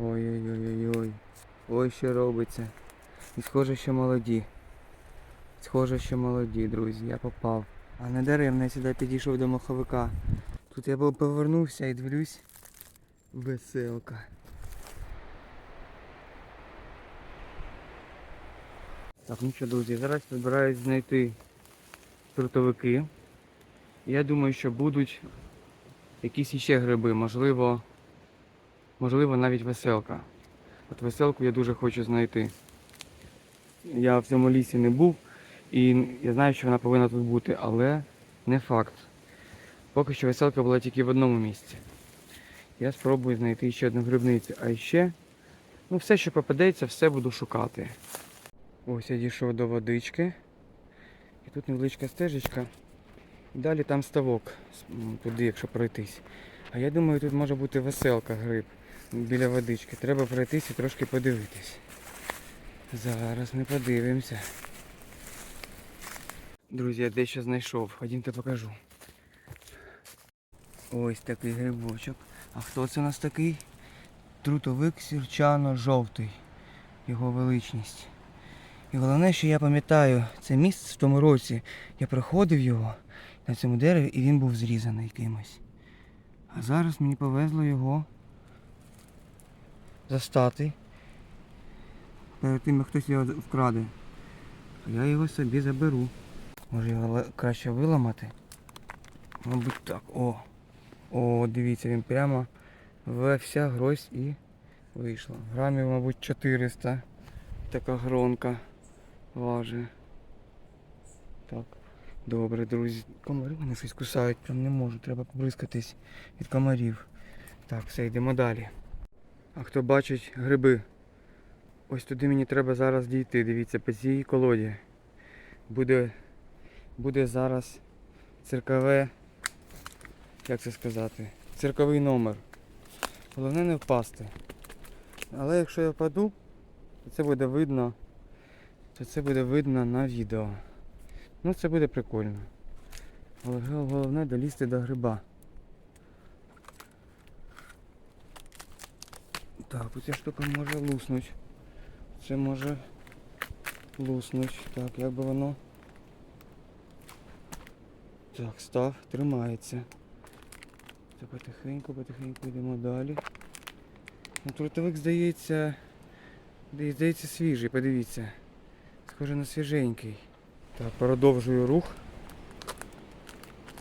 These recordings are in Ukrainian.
Ой-ой-ой-ой. Ой, що робиться. І схоже, що молоді. Схоже, що молоді, друзі, я попав. А не даремно я сюди підійшов до маховика. Тут я повернувся і дивлюсь. Веселка. Так, ну що, друзі, зараз збираюсь знайти трутовики. Я думаю, що будуть якісь іще гриби, можливо, можливо навіть веселка. От веселку я дуже хочу знайти. Я в цьому лісі не був і я знаю, що вона повинна тут бути, але не факт. Поки що веселка була тільки в одному місці. Я спробую знайти ще одну грибницю. А ще, ну все, що попадеться, все буду шукати. Ось я дійшов до водички. І тут невеличка стежечка. Далі там ставок, туди, якщо пройтись. А я думаю, тут може бути веселка гриб біля водички. Треба пройтись і трошки подивитись. Зараз ми подивимося. Друзі, я дещо знайшов. Ходімте покажу. Ось такий грибочок. А хто це у нас такий? Трутовик сірчано-жовтий. Його величність. І головне, що я пам'ятаю, це місце в тому році. Я проходив його на цьому дереві і він був зрізаний кимось. А зараз мені повезло його застати. Перед тим, як хтось його вкраде. Я його собі заберу. Може його краще виламати? Мабуть так. О. О, дивіться, він прямо во вся грозь і вийшла. Грамів, мабуть, 400. Така гронка важить. Так. Добре, друзі. Комари мене щось кусають, прям не можу, треба побризкатись від комарів. Так, все, йдемо далі. А хто бачить гриби? Ось туди мені треба зараз дійти. Дивіться, по цій колоді. Буде, буде зараз циркове, як це сказати, цирковий номер. Головне не впасти. Але якщо я впаду, то це буде видно, то це буде видно на відео. Ну це буде прикольно. Але головне долізти до гриба. Так, оця штука може луснуть. Це може луснуть. Так, як би воно. Так, став, тримається. Це потихеньку, потихеньку йдемо далі. Ну, трутовик здається. здається- свіжий, подивіться. Схоже на свіженький. Так, продовжую рух.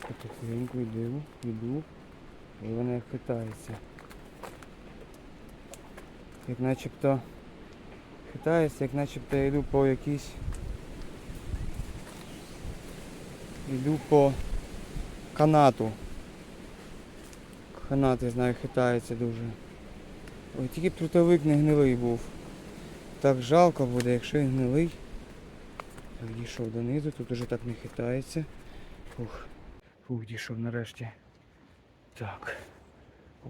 Потихеньку йду, йду. І вона як хитається. Як начебто хитається, як начебто я йду по якійсь. Йду по канату. Канат, я знаю, хитається дуже. Ой, тільки б трутовик не гнилий був. Так жалко буде, якщо він гнилий. Так, дійшов донизу, тут уже так не хитається. Фух. Фух, дійшов нарешті. Так.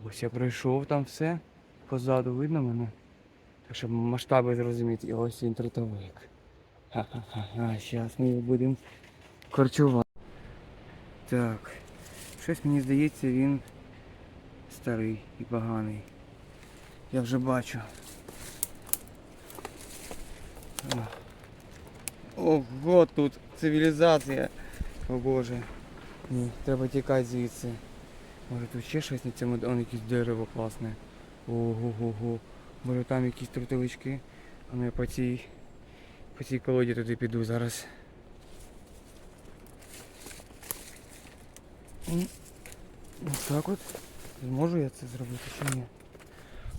Ось я пройшов там все. Позаду видно мене. Так щоб масштаби зрозуміти. І ось він трутовик. Ха-ха-ха. Зараз ми його будемо корчувати. Так. Щось мені здається, він старий і поганий. Я вже бачу. Ого, тут цивілізація. О боже. Ні, треба тікати звідси. Може тут ще щось на цьому, он якесь дерево класне. Ого-го-го. Може там якісь трутовички. А ну я по цій, по цій колоді туди піду зараз. Ось так от. Зможу я це зробити чи ні?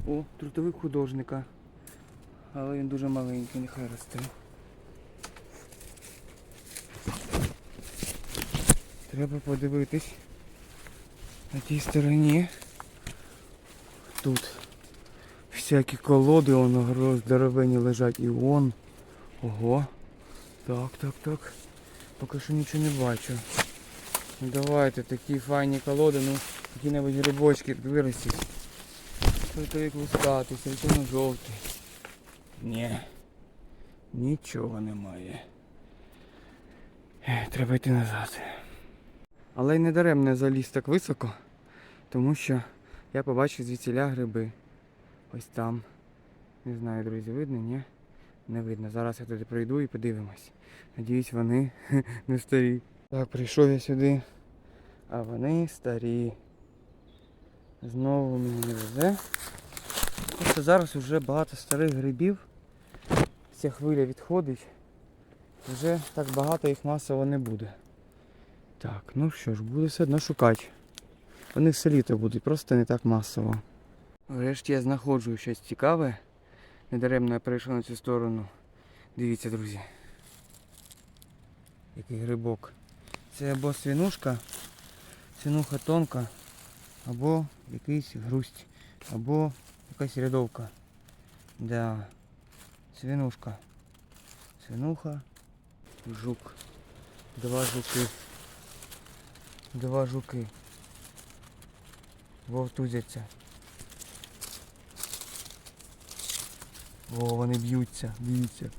О, трутовик художника. Але він дуже маленький, нехай росте. Треба подивитись на тій стороні. Тут всякі колоди, воно здоровені лежать і вон. Ого. Так, так, так. Поки що нічого не бачу. Ну давайте такі файні колоди, ну які-небудь грибочки виростіть. Тільки лускатий, червоно жовтий. Ні. Нічого немає. Треба йти назад. Але й не даремно заліз так високо, тому що я побачив звідсіля гриби. ось там. Не знаю, друзі, видно, ні? Не видно. Зараз я туди прийду і подивимось. Надіюсь, вони не старі. Так, прийшов я сюди. А вони старі. Знову мені не везе. Просто зараз вже багато старих грибів. Ця хвиля відходить. Вже так багато їх масово не буде. Так, ну що ж, буду все одно шукати. Вони все літо будуть, просто не так масово. Врешті я знаходжу щось цікаве. Недаремно я перейшов на цю сторону. Дивіться, друзі. Який грибок. Це або свинушка, свинуха тонка, або якийсь грусть, або якась рядовка. Да. Свинушка. Свинуха, жук. Два жуки. Два жуки. Вовтузяться. О, вони б'ються, дивіться.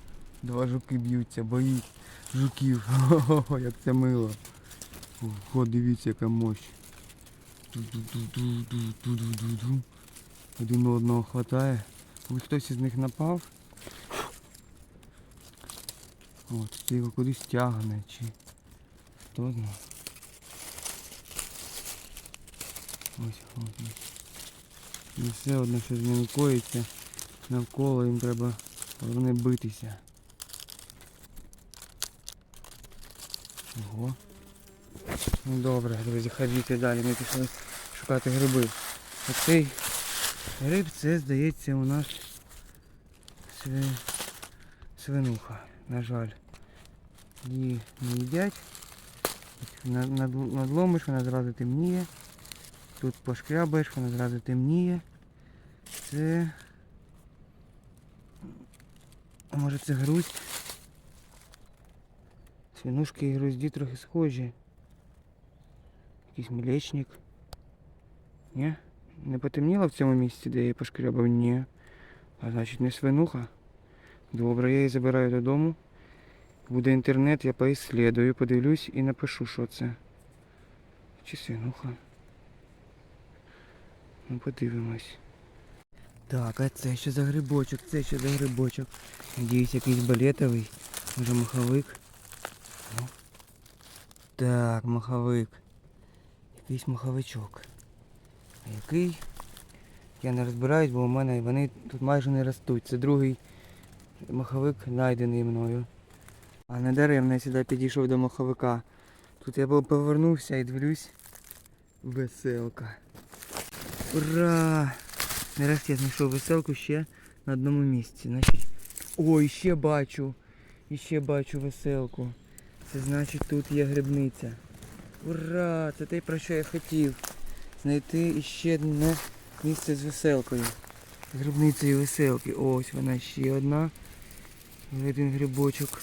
Два жуки б'ються, боїть жуків. Хо-хо-хо, як це мило. Ого, дивіться, яка. Ду-ду-ду-ду-ду-ду-ду-ду. Один одного хватає. Ось хтось із них напав. От, це його кудись тягне чи. Хто знає. Ось, ось. І все одно, що з ними коїться. Навколо їм треба головне битися. Ого. Ну добре, друзі, ходіть далі. Ми пішли шукати гриби. Оцей гриб це, здається, у нас сви... свинуха, на жаль. Її не їдять. Над- Надломиш, вона зразу темніє. Тут пошкрябаєш, вона зразу темніє. Це. Може це грусть? Свинушки і грузді трохи схожі. Якийсь млечник. Ні? Не потемніло в цьому місці, де я її пошкрябав? Ні. А значить не свинуха. Добре, я її забираю додому. Буде інтернет, я поіслідую, подивлюсь і напишу, що це. Чи свинуха. Ну подивимось. Так, а це що за грибочок? Це що за грибочок? Надіюсь, якийсь балетовий. Може маховик. Ну. Так, маховик. Якийсь маховичок. А який? Я не розбираюсь, бо у мене вони тут майже не ростуть. Це другий маховик знайдений мною. А не даремно я сюди підійшов до маховика. Тут я повернувся і дивлюсь. Веселка. Ура! Нарешті я знайшов веселку ще на одному місці. Значить... Ой, ще бачу. І ще бачу веселку. Це значить тут є грибниця. Ура! Це те, про що я хотів. Знайти іще одне місце з веселкою. З грибницею веселки. Ось вона ще одна. Один грибочок.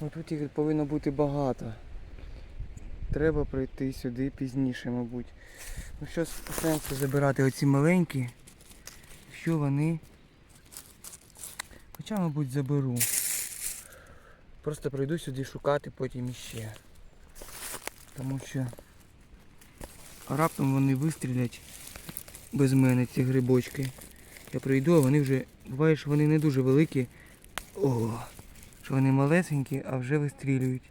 О, тут їх повинно бути багато. Треба прийти сюди пізніше, мабуть. Ну що сенсу забирати оці маленькі, що вони. Хоча, мабуть, заберу. Просто прийду сюди шукати потім іще. Тому що раптом вони вистрілять без мене ці грибочки. Я прийду, а вони вже. Буває, що вони не дуже великі. О, що вони малесенькі, а вже вистрілюють.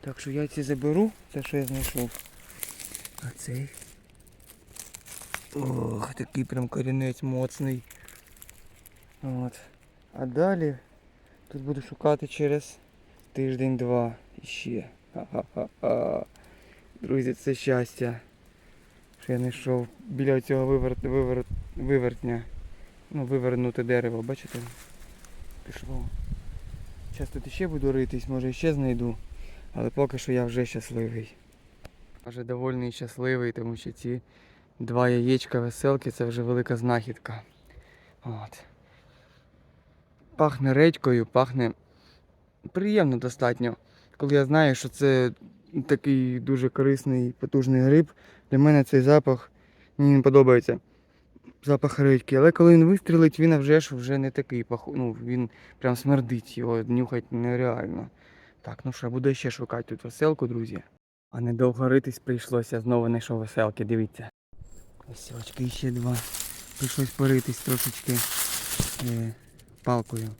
Так що я ці заберу, те, що я знайшов. А цей. Ох, такий прям корінець моцний. От. А далі тут буду шукати через тиждень-два іще. Ха-ха-ха. Друзі, це щастя. Що я знайшов біля цього вивер... Вивер... вивертня. Ну, вивернуте дерево, бачите? Пішло. Зараз тут іще буду ритись, може ще знайду. Але поки що я вже щасливий. Вже довольний і щасливий, тому що ці два яєчка веселки це вже велика знахідка. От. Пахне редькою, пахне приємно достатньо. Коли я знаю, що це такий дуже корисний, потужний гриб, для мене цей запах мені не подобається. Запах редьки. Але коли він вистрілить, він вже ж вже не такий. Ну, він прям смердить, його нюхати нереально. Так, ну що, буду ще шукати тут веселку, друзі. А недовго ритись прийшлося, знову знайшов веселки, дивіться. Веселочки ще два. Прийшлось поритись трошечки е, палкою.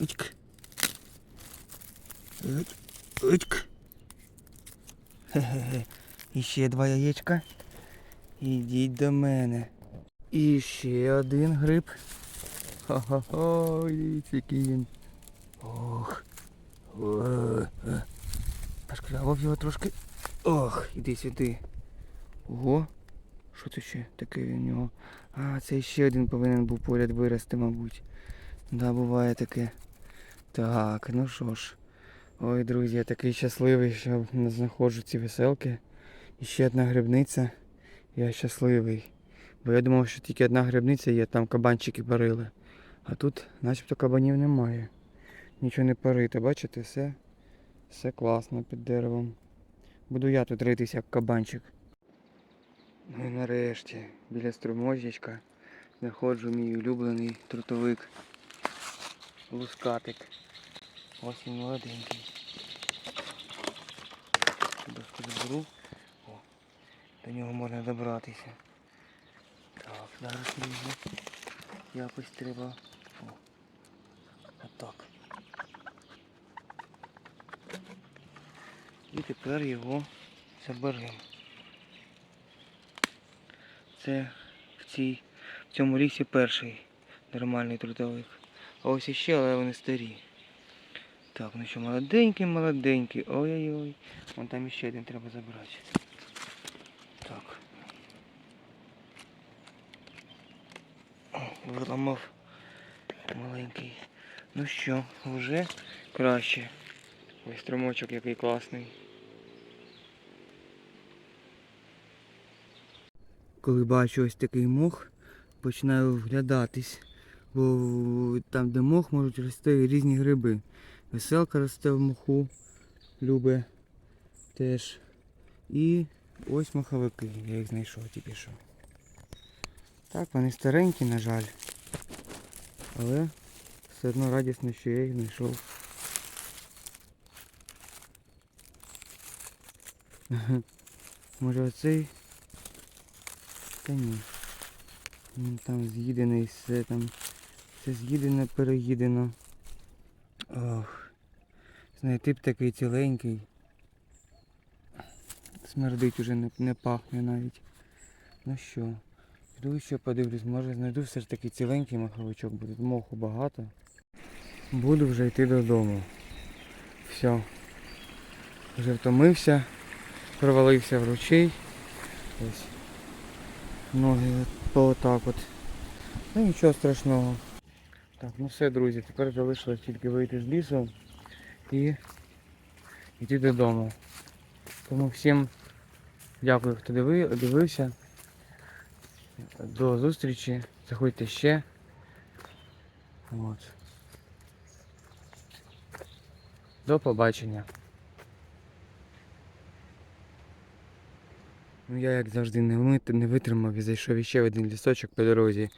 Ичк. Ич. Ичк. Хе-хе-хе. І ще два яєчка. Ідіть до мене. І ще один гриб. Хо-хо-хо, дивіться, який він. Ох. Пошкрябав його трошки. Ох, іди сюди. Ого. Що це ще таке в нього? А, це ще один повинен був поряд вирости, мабуть. Да, буває таке. Так, ну що ж. Ой, друзі, я такий щасливий, що знаходжу ці веселки. І ще одна грибниця. Я щасливий. Бо я думав, що тільки одна грибниця є, там кабанчики парили. А тут начебто кабанів немає. Нічого не парите, бачите, все, все класно під деревом. Буду я тут ритися, як кабанчик. Ну і нарешті, біля струмочечка знаходжу мій улюблений трутовик. Лускатик. Ось він молоденький. Доску заберу. О, до нього можна добратися. Так, зараз мені якось треба. О, отак. І тепер його заберемо. Це в, цій, в цьому лісі перший нормальний трудовик. А ось іще, але вони старі. Так, ну що, молоденький, молоденький. Ой-ой-ой. Вон там іще один треба забрати. Так. О, Виламав маленький. Ну що, вже краще. Ось струмочок який класний. Коли бачу ось такий мох, починаю вглядатись, бо там, де мох, можуть рости різні гриби. Веселка росте в моху, любе теж. І ось моховики, я їх знайшов тільки що. Так, вони старенькі, на жаль. Але все одно радісно, що я їх знайшов. Може оцей? Та там з'їдений, все там. Все з'їдено, переїдено. Ох. Знайти б такий ціленький. Смердить уже не, не пахне навіть. Ну що, піду ще подивлюсь, може знайду все ж таки ціленький маховичок буде. Моху багато. Буду вже йти додому. Все. Вже втомився, провалився в ручей. Ось. Ноги отак от. Ну нічого страшного. Так, ну все, друзі, тепер залишилось тільки вийти з лісу і йти додому. Тому всім дякую, хто дивився. До зустрічі. Заходьте ще. От. До побачення. Ну я як завжди не, не витримав і зайшов іще в один лісочок по дорозі.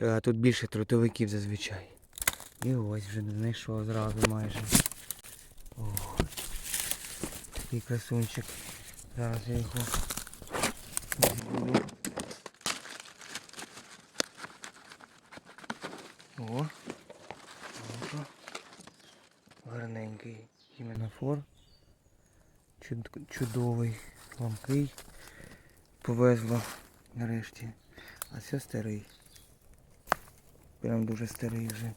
А тут більше тротовиків зазвичай. І ось вже знайшов зразу майже. О, такий красунчик. Зараз я його. О, Ого. гарненький гіменофор. Чуд- чудовий, ламкий. Повезло нарешті. А це старий. Прям дуже старий вже.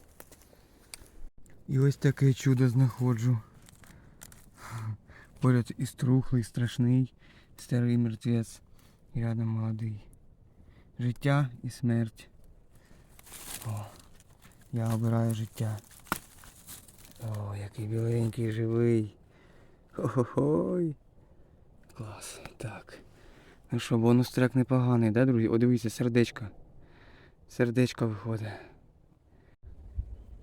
І ось таке чудо знаходжу. Поряд і струхлий, страшний, старий мертвець. І рядом молодий. Життя і смерть. О, я обираю життя. О, який біленький, живий. Хо-хо-хой. Клас. Так. Ну що, бонус трек непоганий, да, друзі? О, дивіться, сердечко. Сердечко виходить.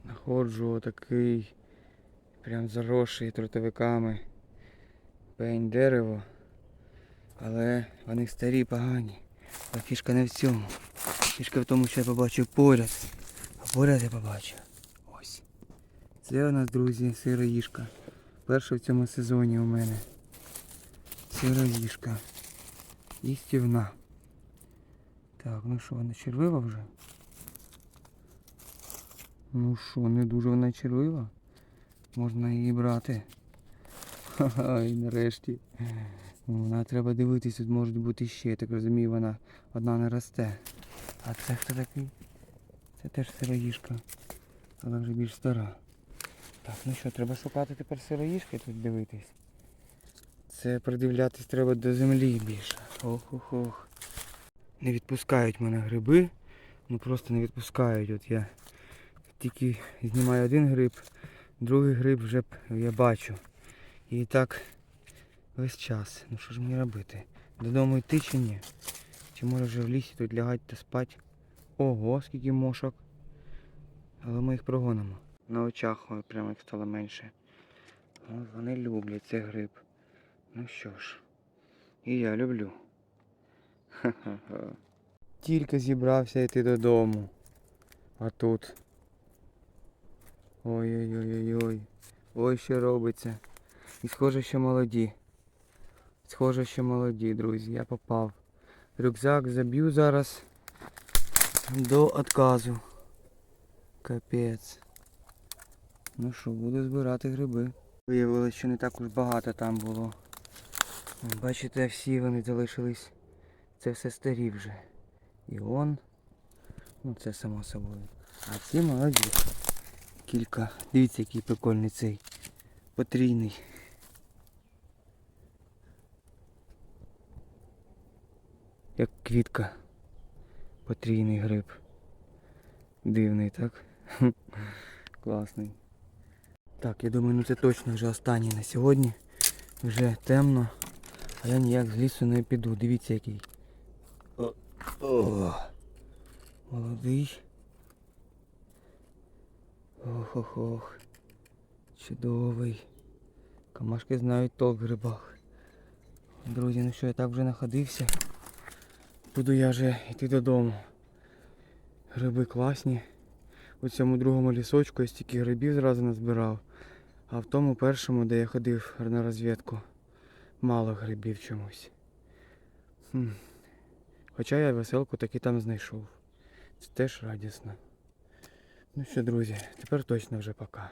Находжу отакий прям заросший трутовиками пень дерево. Але вони старі, погані. А фішка не в цьому. Фішка в тому, що я побачив поряд. А поряд я побачив. Ось. Це у нас, друзі, сироїшка. Перша в цьому сезоні у мене. Сироїшка. Їстівна. Так, ну що, вона червива вже? Ну що, не дуже вона червива? Можна її брати. Ха-ха, і нарешті. Вона треба дивитись, тут можуть бути ще, я так розумію, вона одна не росте. А це хто такий? Це теж сироїшка, але вже більш стара. Так, ну що, треба шукати тепер сироїшки тут дивитись. Це придивлятись треба до землі більше. Ох-ох-ох. Не відпускають мене гриби. Ну просто не відпускають. От я тільки знімаю один гриб, другий гриб вже я бачу. І так весь час. Ну що ж мені робити? Додому йти чи ні? Чи може вже в лісі тут лягати та спати? Ого, скільки мошок. Але ми їх прогонимо. На очах прямо їх стало менше. Вони люблять цей гриб. Ну що ж, і я люблю. Ха-ха-ха. Тільки зібрався йти додому. А тут. Ой-ой-ой-ой. Ой, що робиться. І схоже, що молоді. Схоже, що молоді, друзі. Я попав. Рюкзак заб'ю зараз до отказу. Капець. Ну що, буду збирати гриби. Виявилося, що не так уж багато там було. Бачите, всі вони залишились. Це все старі вже. І он. Ну це само собою. А ці молоді. Кілька. Дивіться, який прикольний цей. Потрійний. Як квітка. Потрійний гриб. Дивний, так? Класний. Так, я думаю, ну це точно вже останній на сьогодні. Вже темно. А я ніяк з лісу не піду. Дивіться який. О, о, молодий. Ох ох ох. Чудовий. Камашки знають толк в грибах. Друзі, ну що, я так вже находився. Буду я вже йти додому. Гриби класні. У цьому другому лісочку я стільки грибів зразу назбирав. А в тому першому, де я ходив на розвідку, мало грибів чомусь. Хм. Хоча я веселку таки там знайшов. Це теж радісно. Ну що, друзі, тепер точно вже пока.